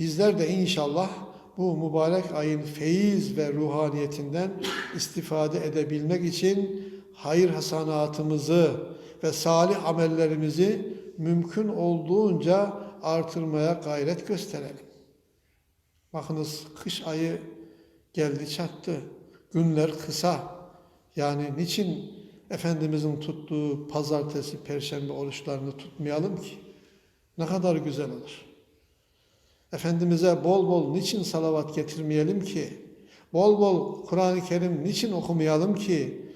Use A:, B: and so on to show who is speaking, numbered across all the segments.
A: Bizler de inşallah bu mübarek ayın feyiz ve ruhaniyetinden istifade edebilmek için hayır hasanatımızı ve salih amellerimizi mümkün olduğunca artırmaya gayret gösterelim. Bakınız kış ayı geldi çattı. Günler kısa. Yani niçin Efendimizin tuttuğu pazartesi, perşembe oruçlarını tutmayalım ki? Ne kadar güzel olur. Efendimiz'e bol bol niçin salavat getirmeyelim ki? Bol bol Kur'an-ı Kerim niçin okumayalım ki?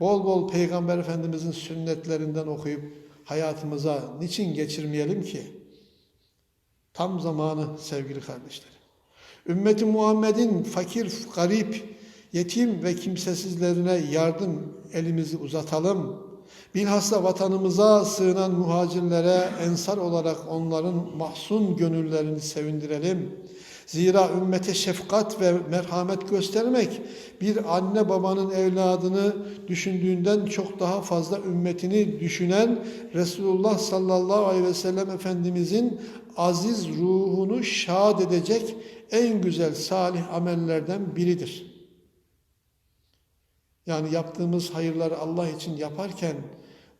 A: Bol bol Peygamber Efendimiz'in sünnetlerinden okuyup hayatımıza niçin geçirmeyelim ki? Tam zamanı sevgili kardeşlerim. Ümmeti Muhammed'in fakir, garip, yetim ve kimsesizlerine yardım elimizi uzatalım. Bilhassa vatanımıza sığınan muhacirlere ensar olarak onların mahzun gönüllerini sevindirelim. Zira ümmete şefkat ve merhamet göstermek bir anne babanın evladını düşündüğünden çok daha fazla ümmetini düşünen Resulullah sallallahu aleyhi ve sellem Efendimizin aziz ruhunu şad edecek en güzel salih amellerden biridir. Yani yaptığımız hayırları Allah için yaparken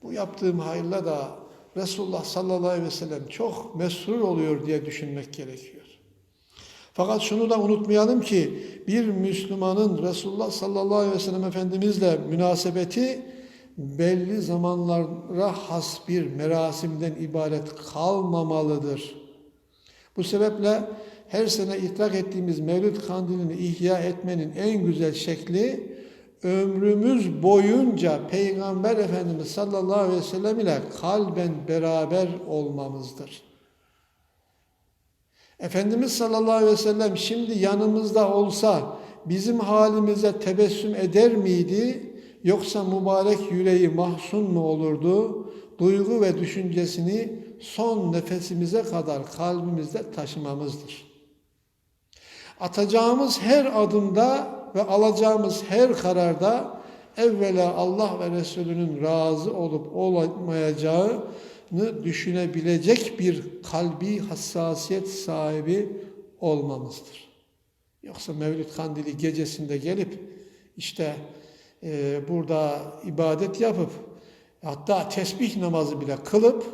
A: bu yaptığım hayırla da Resulullah sallallahu aleyhi ve sellem çok mesrur oluyor diye düşünmek gerekiyor. Fakat şunu da unutmayalım ki bir Müslümanın Resulullah sallallahu aleyhi ve sellem Efendimizle münasebeti belli zamanlara has bir merasimden ibaret kalmamalıdır. Bu sebeple her sene itlak ettiğimiz Mevlid Kandilini ihya etmenin en güzel şekli ömrümüz boyunca Peygamber Efendimiz sallallahu aleyhi ve sellem ile kalben beraber olmamızdır. Efendimiz sallallahu aleyhi ve sellem şimdi yanımızda olsa bizim halimize tebessüm eder miydi? Yoksa mübarek yüreği mahzun mu olurdu? Duygu ve düşüncesini son nefesimize kadar kalbimizde taşımamızdır. Atacağımız her adımda ve alacağımız her kararda evvela Allah ve Resulünün razı olup olmayacağını düşünebilecek bir kalbi hassasiyet sahibi olmamızdır. Yoksa Mevlid Kandili gecesinde gelip işte e, burada ibadet yapıp hatta tesbih namazı bile kılıp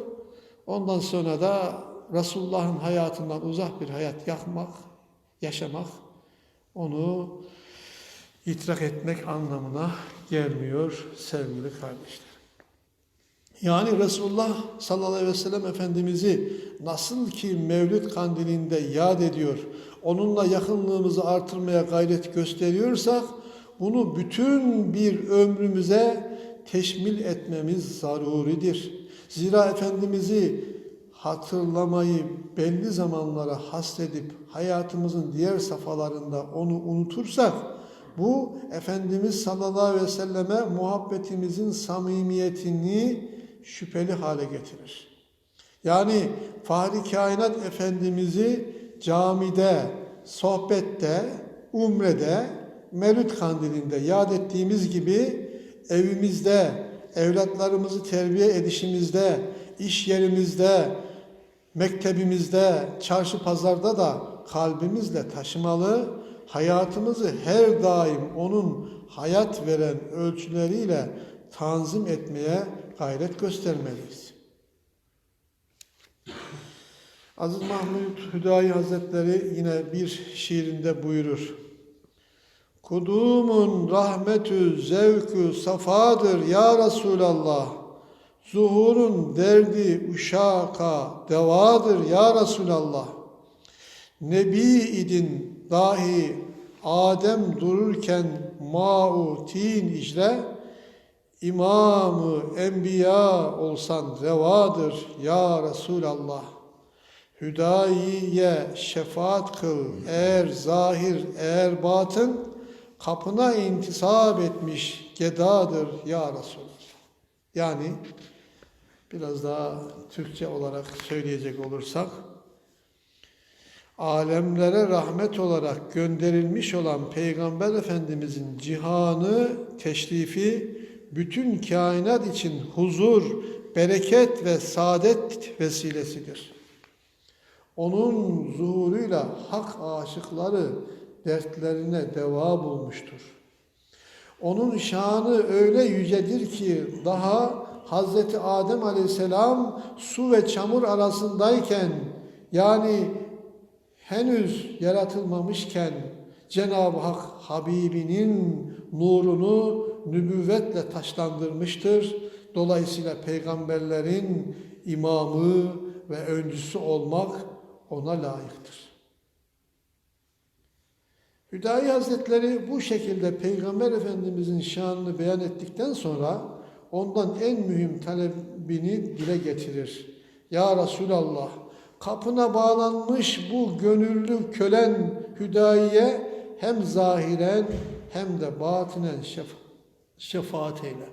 A: ondan sonra da Resulullah'ın hayatından uzak bir hayat yakmak, yaşamak onu itirak etmek anlamına gelmiyor sevgili kardeşler. Yani Resulullah sallallahu aleyhi ve sellem Efendimiz'i nasıl ki Mevlid kandilinde yad ediyor, onunla yakınlığımızı artırmaya gayret gösteriyorsak, bunu bütün bir ömrümüze teşmil etmemiz zaruridir. Zira Efendimiz'i hatırlamayı belli zamanlara hasredip hayatımızın diğer safhalarında onu unutursak, bu Efendimiz sallallahu aleyhi ve selleme muhabbetimizin samimiyetini şüpheli hale getirir. Yani Fahri Kainat Efendimiz'i camide, sohbette, umrede, Mevlüt Kandili'nde yad ettiğimiz gibi evimizde, evlatlarımızı terbiye edişimizde, iş yerimizde, mektebimizde, çarşı pazarda da kalbimizle taşımalı, hayatımızı her daim onun hayat veren ölçüleriyle tanzim etmeye gayret göstermeliyiz. Aziz Mahmud Hüdayi Hazretleri yine bir şiirinde buyurur. Kudumun rahmetü zevkü safadır ya Resulallah. Zuhurun derdi uşaka devadır ya Resulallah. Nebi idin dahi Adem dururken ma'u tin icre İmamı enbiya olsan revadır ya Resulallah. Hüdayiye şefaat kıl eğer zahir eğer batın kapına intisap etmiş gedadır ya Resulallah. Yani biraz daha Türkçe olarak söyleyecek olursak alemlere rahmet olarak gönderilmiş olan Peygamber Efendimizin cihanı, teşrifi bütün kainat için huzur, bereket ve saadet vesilesidir. Onun zuhuruyla hak aşıkları dertlerine deva bulmuştur. Onun şanı öyle yücedir ki daha Hazreti Adem Aleyhisselam su ve çamur arasındayken yani henüz yaratılmamışken Cenab-ı Hak Habibinin nurunu nübüvvetle taşlandırmıştır. Dolayısıyla peygamberlerin imamı ve öncüsü olmak ona layıktır. Hüdayi Hazretleri bu şekilde Peygamber Efendimizin şanını beyan ettikten sonra ondan en mühim talebini dile getirir. Ya Resulallah kapına bağlanmış bu gönüllü kölen Hüdayi'ye hem zahiren hem de batinen şef şefaat eyle.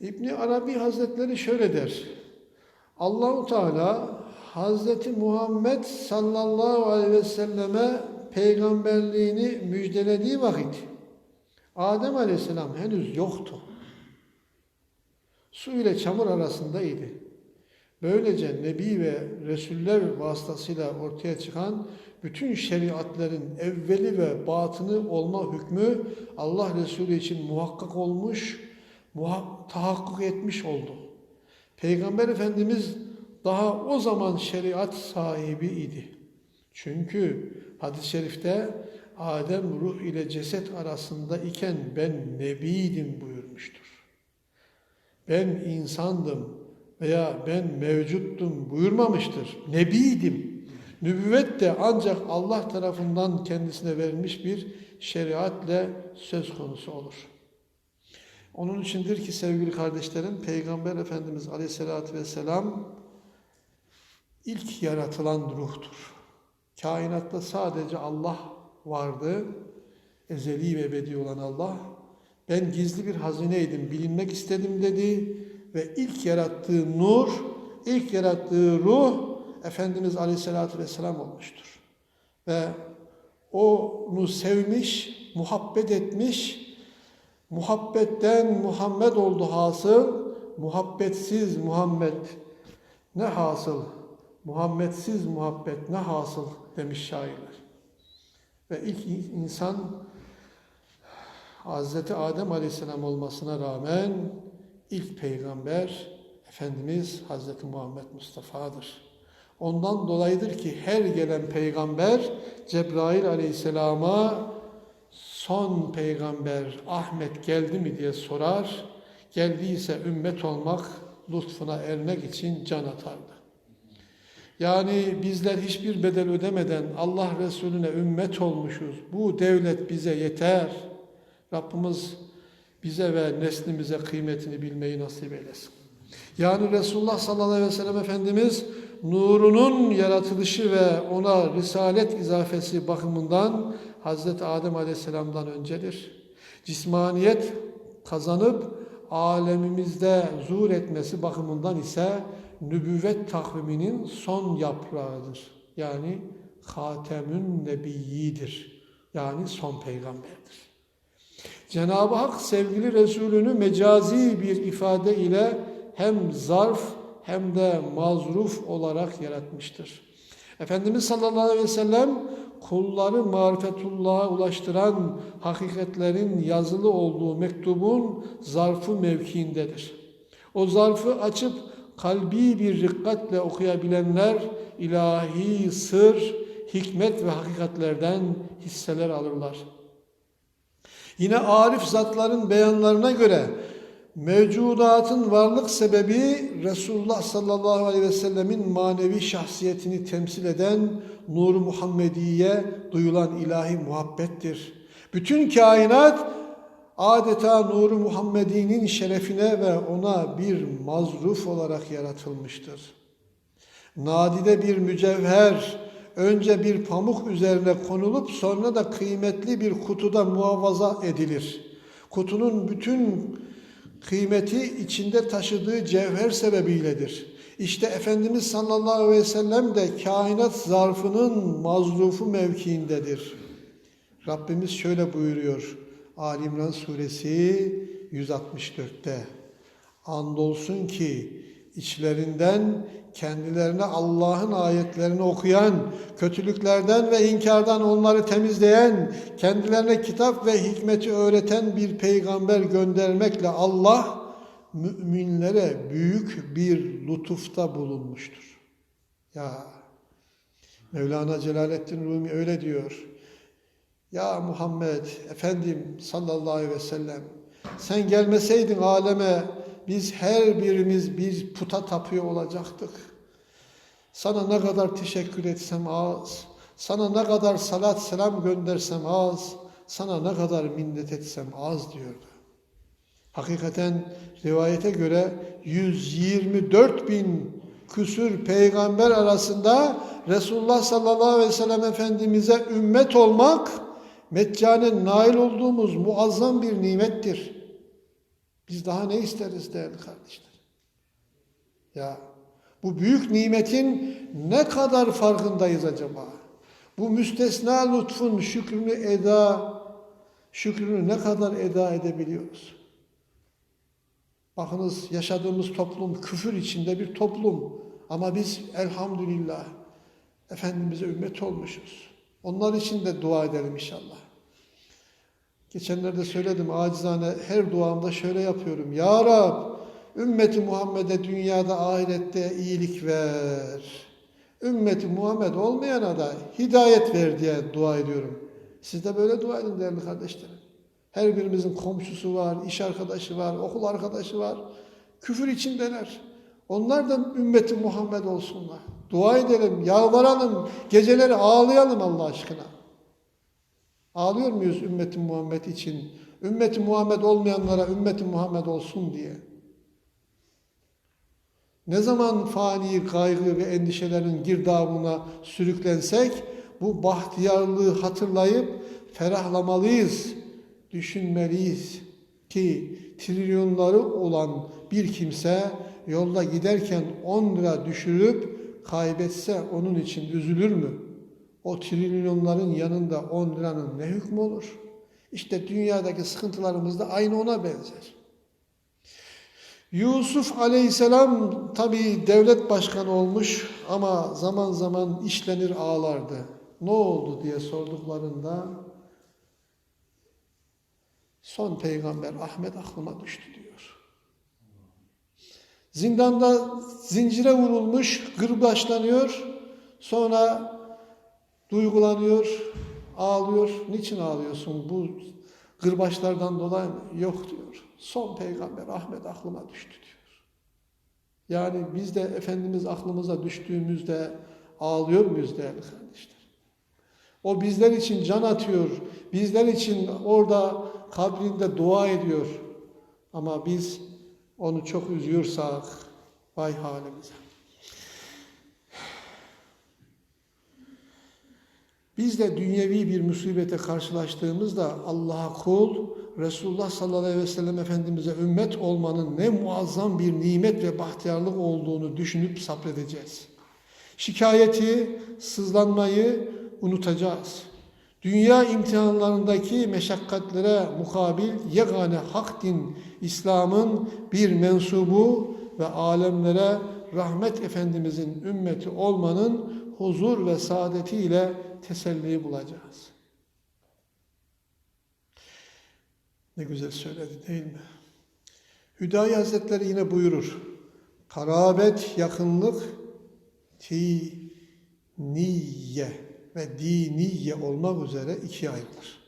A: İbni Arabi Hazretleri şöyle der. Allahu Teala Hazreti Muhammed sallallahu aleyhi ve selleme peygamberliğini müjdelediği vakit Adem aleyhisselam henüz yoktu. Su ile çamur arasındaydı. Böylece Nebi ve Resuller vasıtasıyla ortaya çıkan bütün şeriatlerin evveli ve batını olma hükmü Allah Resulü için muhakkak olmuş, muhak tahakkuk etmiş oldu. Peygamber Efendimiz daha o zaman şeriat sahibi idi. Çünkü hadis-i şerifte Adem ruh ile ceset arasında iken ben nebiydim buyurmuştur. Ben insandım veya ben mevcuttum buyurmamıştır. Nebiydim. Nübüvvet de ancak Allah tarafından kendisine verilmiş bir şeriatle söz konusu olur. Onun içindir ki sevgili kardeşlerim Peygamber Efendimiz Aleyhisselatü Vesselam ilk yaratılan ruhtur. Kainatta sadece Allah vardı. Ezeli ve ebedi olan Allah. Ben gizli bir hazineydim, bilinmek istedim dedi ve ilk yarattığı nur, ilk yarattığı ruh Efendimiz Aleyhisselatü Vesselam olmuştur. Ve onu sevmiş, muhabbet etmiş, muhabbetten Muhammed oldu hasıl, muhabbetsiz Muhammed ne hasıl, Muhammedsiz muhabbet ne hasıl demiş şairler. Ve ilk insan Hazreti Adem Aleyhisselam olmasına rağmen ilk peygamber Efendimiz Hazreti Muhammed Mustafa'dır. Ondan dolayıdır ki her gelen peygamber Cebrail Aleyhisselam'a son peygamber Ahmet geldi mi diye sorar. Geldiyse ümmet olmak, lütfuna ermek için can atardı. Yani bizler hiçbir bedel ödemeden Allah Resulüne ümmet olmuşuz. Bu devlet bize yeter. Rabbimiz bize ve neslimize kıymetini bilmeyi nasip eylesin. Yani Resulullah sallallahu aleyhi ve sellem Efendimiz nurunun yaratılışı ve ona risalet izafesi bakımından Hazreti Adem aleyhisselamdan öncedir. Cismaniyet kazanıp alemimizde zuhur etmesi bakımından ise nübüvvet takviminin son yaprağıdır. Yani Hatemün Nebiyyidir. Yani son peygamberdir. Cenab-ı Hak sevgili Resulünü mecazi bir ifade ile hem zarf hem de mazruf olarak yaratmıştır. Efendimiz sallallahu aleyhi ve sellem kulları marifetullah'a ulaştıran hakikatlerin yazılı olduğu mektubun zarfı mevkiindedir. O zarfı açıp kalbi bir rikkatle okuyabilenler ilahi sır, hikmet ve hakikatlerden hisseler alırlar. Yine arif zatların beyanlarına göre mevcudatın varlık sebebi Resulullah sallallahu aleyhi ve sellemin manevi şahsiyetini temsil eden Nur Muhammediye duyulan ilahi muhabbettir. Bütün kainat adeta Nur Muhammedi'nin şerefine ve ona bir mazruf olarak yaratılmıştır. Nadide bir mücevher, önce bir pamuk üzerine konulup sonra da kıymetli bir kutuda muhafaza edilir. Kutunun bütün kıymeti içinde taşıdığı cevher sebebiyledir. İşte Efendimiz sallallahu aleyhi ve sellem de kainat zarfının mazrufu mevkiindedir. Rabbimiz şöyle buyuruyor. Ali İmran suresi 164'te. Andolsun ki içlerinden kendilerine Allah'ın ayetlerini okuyan, kötülüklerden ve inkardan onları temizleyen, kendilerine kitap ve hikmeti öğreten bir peygamber göndermekle Allah müminlere büyük bir lütufta bulunmuştur. Ya Mevlana Celaleddin Rumi öyle diyor. Ya Muhammed Efendim sallallahu aleyhi ve sellem sen gelmeseydin aleme biz her birimiz bir puta tapıyor olacaktık. Sana ne kadar teşekkür etsem az, sana ne kadar salat selam göndersem az, sana ne kadar minnet etsem az diyordu. Hakikaten rivayete göre 124 bin küsür peygamber arasında Resulullah sallallahu aleyhi ve sellem Efendimiz'e ümmet olmak meccanen nail olduğumuz muazzam bir nimettir. Biz daha ne isteriz değerli kardeşler? Ya bu büyük nimetin ne kadar farkındayız acaba? Bu müstesna lütfun şükrünü eda, şükrünü ne kadar eda edebiliyoruz? Bakınız yaşadığımız toplum küfür içinde bir toplum. Ama biz elhamdülillah Efendimiz'e ümmet olmuşuz. Onlar için de dua edelim inşallah. Geçenlerde söyledim acizane her duamda şöyle yapıyorum. Ya Rab ümmeti Muhammed'e dünyada ahirette iyilik ver. Ümmeti Muhammed olmayana da hidayet ver diye dua ediyorum. Siz de böyle dua edin değerli kardeşlerim. Her birimizin komşusu var, iş arkadaşı var, okul arkadaşı var. Küfür içindeler. Onlar da ümmeti Muhammed olsunlar. Dua edelim, yalvaralım, geceleri ağlayalım Allah aşkına. Ağlıyor muyuz ümmeti Muhammed için? Ümmeti Muhammed olmayanlara ümmeti Muhammed olsun diye. Ne zaman fani kaygı ve endişelerin girdabına sürüklensek bu bahtiyarlığı hatırlayıp ferahlamalıyız, düşünmeliyiz ki trilyonları olan bir kimse yolda giderken 10 lira düşürüp kaybetse onun için üzülür mü? O trilyonların yanında 10 liranın ne hükmü olur? İşte dünyadaki sıkıntılarımız da aynı ona benzer. Yusuf aleyhisselam tabi devlet başkanı olmuş ama zaman zaman işlenir ağlardı. Ne oldu diye sorduklarında son peygamber Ahmet aklıma düştü diyor. Zindanda zincire vurulmuş, gırbaçlanıyor. Sonra duygulanıyor, ağlıyor. Niçin ağlıyorsun? Bu gırbaçlardan dolayı mı? Yok diyor. Son peygamber Ahmet aklıma düştü diyor. Yani biz de Efendimiz aklımıza düştüğümüzde ağlıyor muyuz değerli kardeşler? O bizler için can atıyor. Bizler için orada kabrinde dua ediyor. Ama biz onu çok üzüyorsak vay halimize. Biz de dünyevi bir musibete karşılaştığımızda Allah'a kul, Resulullah sallallahu aleyhi ve sellem Efendimiz'e ümmet olmanın ne muazzam bir nimet ve bahtiyarlık olduğunu düşünüp sabredeceğiz. Şikayeti, sızlanmayı unutacağız. Dünya imtihanlarındaki meşakkatlere mukabil yegane hak din İslam'ın bir mensubu ve alemlere rahmet Efendimizin ümmeti olmanın huzur ve saadetiyle teselliyi bulacağız. Ne güzel söyledi değil mi? Hüdayi Hazretleri yine buyurur. Karabet, yakınlık, tiniye ve diniye olmak üzere ikiye ayrılır.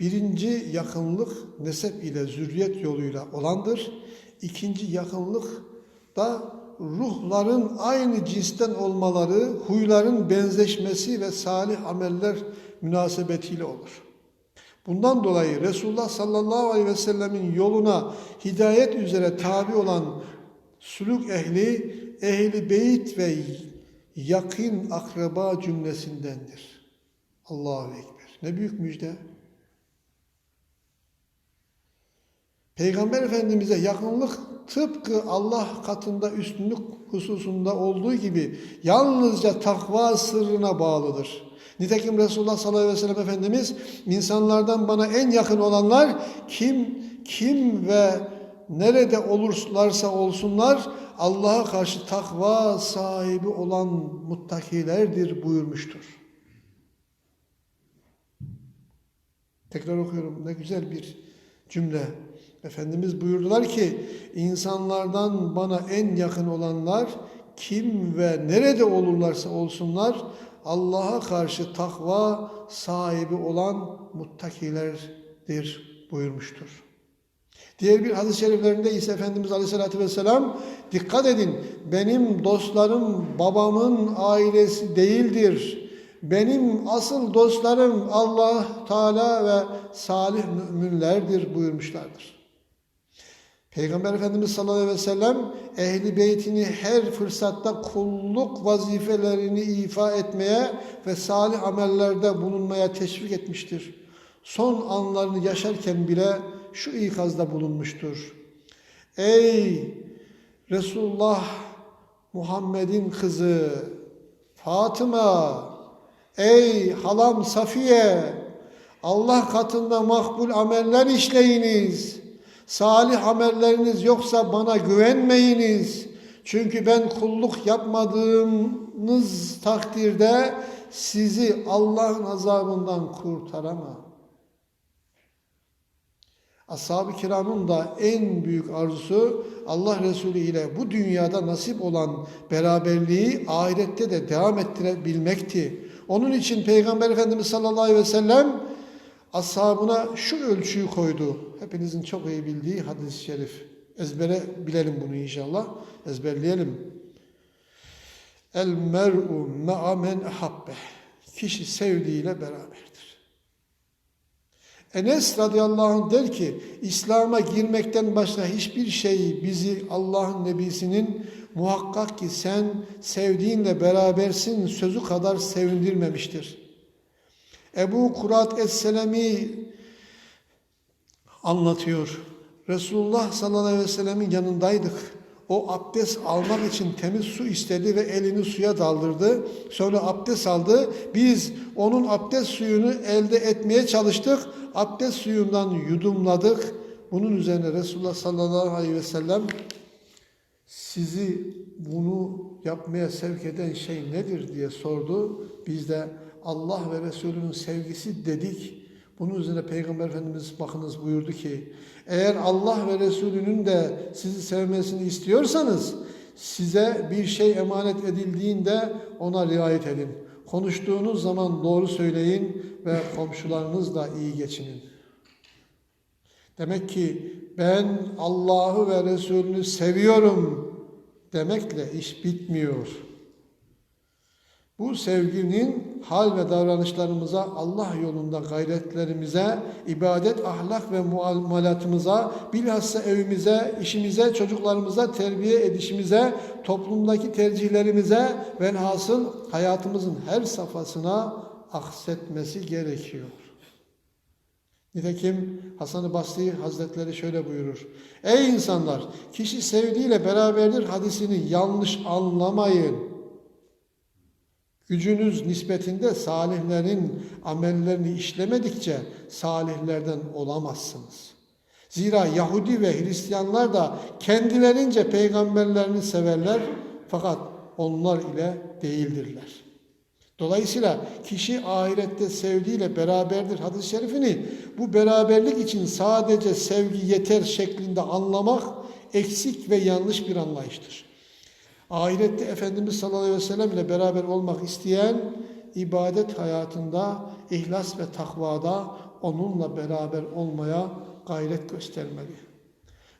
A: Birinci yakınlık nesep ile zürriyet yoluyla olandır. İkinci yakınlık da ruhların aynı cinsten olmaları, huyların benzeşmesi ve salih ameller münasebetiyle olur. Bundan dolayı Resulullah sallallahu aleyhi ve sellemin yoluna hidayet üzere tabi olan suluk ehli, ehli beyt ve yakın akraba cümlesindendir. Allahu Ekber. Ne büyük müjde. Peygamber Efendimiz'e yakınlık tıpkı Allah katında üstünlük hususunda olduğu gibi yalnızca takva sırrına bağlıdır. Nitekim Resulullah sallallahu aleyhi ve sellem Efendimiz insanlardan bana en yakın olanlar kim kim ve nerede olurlarsa olsunlar Allah'a karşı takva sahibi olan muttakilerdir buyurmuştur. Tekrar okuyorum. Ne güzel bir cümle. Efendimiz buyurdular ki insanlardan bana en yakın olanlar kim ve nerede olurlarsa olsunlar Allah'a karşı takva sahibi olan muttakilerdir buyurmuştur. Diğer bir hadis-i şeriflerinde ise Efendimiz Aleyhisselatü Vesselam dikkat edin benim dostlarım babamın ailesi değildir. Benim asıl dostlarım Allah Teala ve salih müminlerdir buyurmuşlardır. Peygamber Efendimiz sallallahu aleyhi ve sellem ehli beytini her fırsatta kulluk vazifelerini ifa etmeye ve salih amellerde bulunmaya teşvik etmiştir. Son anlarını yaşarken bile şu ikazda bulunmuştur. Ey Resulullah Muhammed'in kızı Fatıma, ey halam Safiye, Allah katında makbul ameller işleyiniz. Salih amelleriniz yoksa bana güvenmeyiniz. Çünkü ben kulluk yapmadığınız takdirde sizi Allah'ın azabından kurtaramam. Ashab-ı kiramın da en büyük arzusu Allah Resulü ile bu dünyada nasip olan beraberliği ahirette de devam ettirebilmekti. Onun için Peygamber Efendimiz sallallahu aleyhi ve sellem ashabına şu ölçüyü koydu. Hepinizin çok iyi bildiği hadis-i şerif. Ezbere bilelim bunu inşallah. Ezberleyelim. El mer'u me'a men ahabbe. Kişi sevdiğiyle beraberdir. Enes radıyallahu anh der ki İslam'a girmekten başka hiçbir şey bizi Allah'ın nebisinin muhakkak ki sen sevdiğinle berabersin sözü kadar sevindirmemiştir. Ebu Kurat Es-Selemi anlatıyor. Resulullah sallallahu aleyhi ve sellemin yanındaydık. O abdest almak için temiz su istedi ve elini suya daldırdı. Sonra abdest aldı. Biz onun abdest suyunu elde etmeye çalıştık. Abdest suyundan yudumladık. Bunun üzerine Resulullah sallallahu aleyhi ve sellem sizi bunu yapmaya sevk eden şey nedir diye sordu. Biz de Allah ve Resulünün sevgisi dedik. Bunun üzerine Peygamber Efendimiz bakınız buyurdu ki eğer Allah ve Resulünün de sizi sevmesini istiyorsanız size bir şey emanet edildiğinde ona riayet edin. Konuştuğunuz zaman doğru söyleyin ve komşularınızla iyi geçinin. Demek ki ben Allah'ı ve Resulünü seviyorum demekle iş bitmiyor. Bu sevginin hal ve davranışlarımıza, Allah yolunda gayretlerimize, ibadet, ahlak ve muamalatımıza, bilhassa evimize, işimize, çocuklarımıza, terbiye edişimize, toplumdaki tercihlerimize, velhasıl hayatımızın her safhasına aksetmesi gerekiyor. Nitekim Hasan-ı Basri Hazretleri şöyle buyurur. Ey insanlar! Kişi sevdiğiyle beraberdir hadisini yanlış anlamayın. Gücünüz nispetinde salihlerin amellerini işlemedikçe salihlerden olamazsınız. Zira Yahudi ve Hristiyanlar da kendilerince peygamberlerini severler fakat onlar ile değildirler. Dolayısıyla kişi ahirette sevdiğiyle beraberdir hadis-i şerifini bu beraberlik için sadece sevgi yeter şeklinde anlamak eksik ve yanlış bir anlayıştır. Ahirette Efendimiz sallallahu aleyhi ve sellem ile beraber olmak isteyen ibadet hayatında, ihlas ve takvada onunla beraber olmaya gayret göstermeli.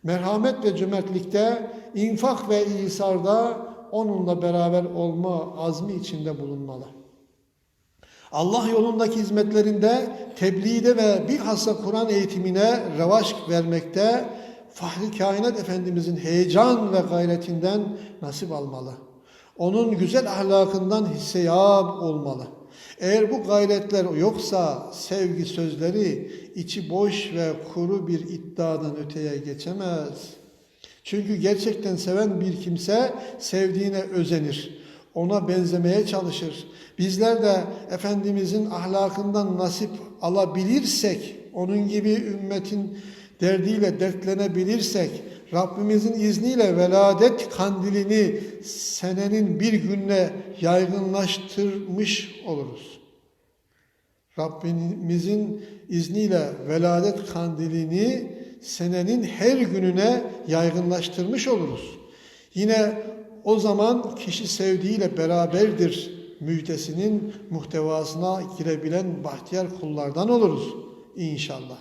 A: Merhamet ve cömertlikte, infak ve isarda onunla beraber olma azmi içinde bulunmalı. Allah yolundaki hizmetlerinde, tebliğde ve bilhassa Kur'an eğitimine revaç vermekte, Fahri Kainat Efendimizin heyecan ve gayretinden nasip almalı. Onun güzel ahlakından hisseyab olmalı. Eğer bu gayretler yoksa sevgi sözleri içi boş ve kuru bir iddiadan öteye geçemez. Çünkü gerçekten seven bir kimse sevdiğine özenir. Ona benzemeye çalışır. Bizler de Efendimizin ahlakından nasip alabilirsek onun gibi ümmetin derdiyle dertlenebilirsek, Rabbimizin izniyle veladet kandilini senenin bir gününe yaygınlaştırmış oluruz. Rabbimizin izniyle veladet kandilini senenin her gününe yaygınlaştırmış oluruz. Yine o zaman kişi sevdiğiyle beraberdir müjdesinin muhtevasına girebilen bahtiyar kullardan oluruz inşallah.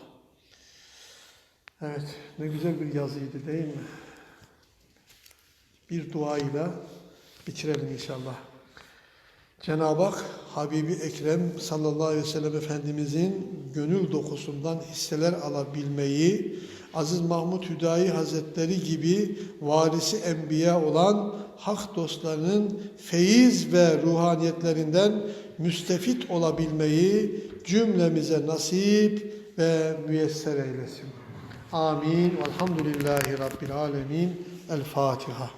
A: Evet, ne güzel bir yazıydı değil mi? Bir duayla bitirelim inşallah. Cenab-ı Hak Habibi Ekrem sallallahu aleyhi ve sellem Efendimizin gönül dokusundan hisseler alabilmeyi, Aziz Mahmud Hüdayi Hazretleri gibi varisi enbiya olan hak dostlarının feyiz ve ruhaniyetlerinden müstefit olabilmeyi cümlemize nasip ve müyesser eylesin. Amin. Velhamdülillahi Rabbil Alemin. El Fatiha.